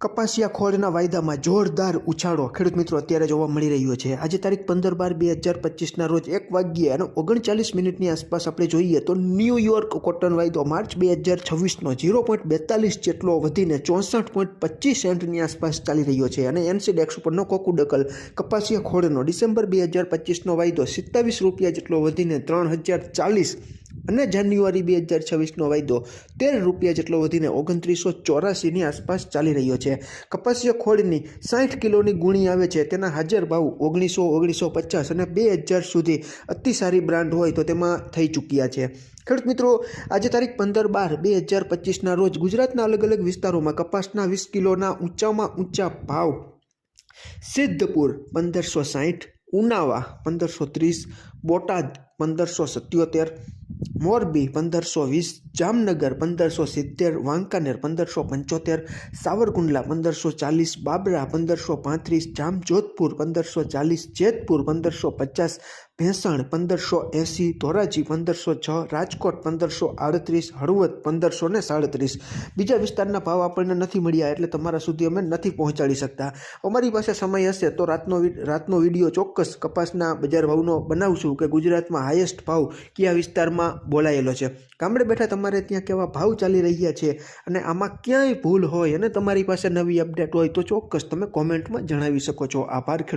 કપાસિયા ખોળના વાયદામાં જોરદાર ઉછાળો ખેડૂત મિત્રો અત્યારે જોવા મળી રહ્યો છે. આજે તારીખ પંદર બાર બે હજાર પચીસના રોજ એક વાગ્યે અને ઓગણચાલીસ મિનિટની આસપાસ આપણે જોઈએ તો ન્યૂયોર્ક કોટન વાયદો માર્ચ બે હજાર છવ્વીસનો ઝીરો પોઈન્ટ બેતાલીસ જેટલો વધીને ચોસઠ પોઈન્ટ પચીસ સેન્ટની આસપાસ ચાલી રહ્યો છે અને એનસીડેક્સ ઉપરનો કોકુડકલ કપાસિયા ખોળનો ડિસેમ્બર બે હજાર પચીસનો વાયદો સિત્તાવીસ રૂપિયા જેટલો વધીને ત્રણ હજાર ચાલીસ અને જાન્યુઆરી બે હજાર છવ્વીસનો વાયદો તેર રૂપિયા જેટલો વધીને ઓગણત્રીસો ચોરાસીની આસપાસ ચાલી રહ્યો છે. કપાસિયા ખોળની સાઠ કિલોની ગુણી આવે છે, તેના હાજર ભાવ ઓગણીસો ઓગણીસો પચાસ અને બે હજાર સુધી અતિ સારી બ્રાન્ડ હોય તો તેમાં થઈ ચૂક્યા છે. ખેડૂત મિત્રો, આજે તારીખ પંદર બાર બે હજાર પચીસના રોજ ગુજરાતના અલગ અલગ વિસ્તારોમાં કપાસના વીસ કિલોના ઊંચામાં ઊંચા ભાવ. સિદ્ધપુર પંદરસો સાહીઠ ઉનાવા પંદરસો ત્રીસ, બોટાદ પંદરસો સત્યોતેર મોરબી પંદરસો વીસ, જામનગર પંદરસો સિત્તેર, વાંકાનેર પંદરસો પંચોતેર, સાવરકુંડલા પંદરસો ચાલીસ, બાબરા પંદરસો પાંત્રીસ, જામજોધપુર પંદરસો ચાલીસ, જેતપુર પંદરસો પચાસ, ભેંસણ પંદરસો એંસી, ધોરાજી પંદરસો છ, રાજકોટ પંદરસો આડત્રીસ, હળવદ પંદરસો ને સાડત્રીસ. બીજા વિસ્તારના ભાવ આપણને નથી મળ્યા એટલે તમારા સુધી અમે નથી પહોંચાડી શકતા. અમારી પાસે સમય હશે તો રાતનો રાતનો વીડિયો ચોક્કસ કપાસના બજાર ભાવનો બનાવશું કે ગુજરાતમાં હાઈએસ્ટ ભાવ કયા વિસ્તારમાં બોલાયેલો છે. ગામડે બેઠા તમારે ત્યાં કેવા ભાવ ચાલી રહ્યા છે અને આમાં ક્યાંય ભૂલ હોય અને તમારી પાસે નવી અપડેટ હોય તો ચોક્કસ તમે કોમેન્ટમાં જણાવી શકો છો. આભાર ખેડૂત